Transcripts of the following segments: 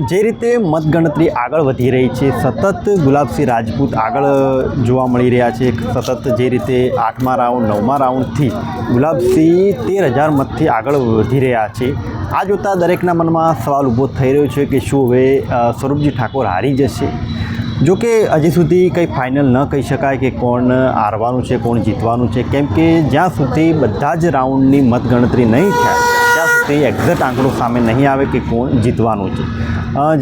જે રીતે મતગણતરી આગળ વધી રહી છે, સતત ગુલાબસિંહ રાજપૂત આગળ જોવા મળી રહ્યા છે સતત જે રીતે આઠમા રાઉન્ડ, નવમા રાઉન્ડથી ગુલાબસિંહ તેર હજાર મતથી આગળ વધી રહ્યા છે. આ જોતાં દરેકના મનમાં સવાલ ઊભો થઈ રહ્યો છે કે શું હવે સ્વરૂપજી ઠાકોર હારી જશે? જો કે હજી સુધી કંઈ ફાઇનલ ન કહી શકાય કે કોણ હારવાનું છે, કોણ જીતવાનું છે. કેમ કે જ્યાં સુધી બધા જ રાઉન્ડની મતગણતરી નહીં થાય સુધી એક્ઝેક્ટ આંકડો સામે નહીં આવે કે કોણ જીતવાનું છે.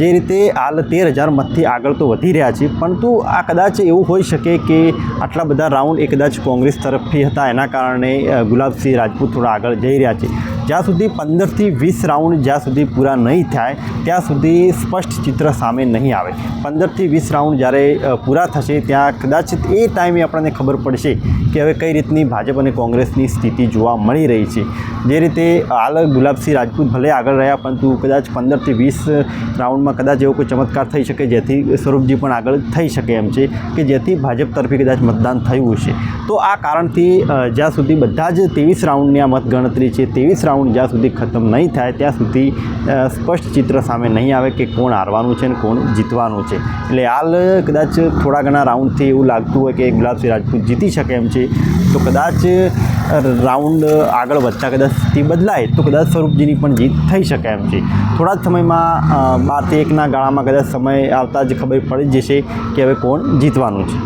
જે રીતે હાલ તેર હજાર મતથી આગળ તો વધી રહ્યા છે, પરંતુ આ કદાચ એવું હોઈ શકે કે આટલા બધા રાઉન્ડ એ કદાચ કોંગ્રેસ તરફથી હતા, એના કારણે ગુલાબસિંહ રાજપૂત થોડા આગળ જઈ રહ્યા છે. જ્યાં સુધી પંદરથી વીસ રાઉન્ડ જ્યાં સુધી પૂરા નહીં થાય, ત્યાં સુધી સ્પષ્ટ ચિત્ર સામે નહીં આવે. પંદરથી વીસ રાઉન્ડ જ્યારે પૂરા થશે, ત્યાં કદાચ એ ટાઈમે આપણને ખબર પડશે કે હવે કઈ રીતની ભાજપ અને કોંગ્રેસની સ્થિતિ જોવા મળી રહી છે. જે રીતે હાલ ગુલાબસિંહ રાજપૂત ભલે આગળ રહ્યા, પરંતુ કદાચ પંદરથી વીસ રાઉન્ડમાં કદાચ એવો કોઈ ચમત્કાર થઈ શકે, જેથી સ્વરૂપજી પણ આગળ થઈ શકે એમ છે કે જેથી ભાજપ તરફી કદાચ મતદાન થયું છે તો આ કારણથી જ્યાં સુધી બધા જ ત્રેવીસ રાઉન્ડની આ મતગણતરી છે, ત્રેવીસ રાઉન્ડ જ્યાં સુધી ખતમ નહીં થાય, ત્યાં સુધી સ્પષ્ટ ચિત્ર સામે નહીં આવે કે કોણ હારવાનું છે અને કોણ જીતવાનું છે. એટલે હાલ કદાચ થોડા ઘણા રાઉન્ડથી એવું લાગતું હોય કે ગુલાબસિંહ રાજપૂત જીતી શકે એમ છે. તો કદાચ રાઉન્ડ આગળ વધતા કદાચ સ્થિતિ બદલાય, તો કદાચ સ્વરૂપજીની પણ જીત થઈ શકે એમ છે. થોડા જ સમયમાં બારથી એકના ગાળામાં કદાચ સમય આવતા જ ખબર પડી જશે કે હવે કોણ જીતવાનું છે.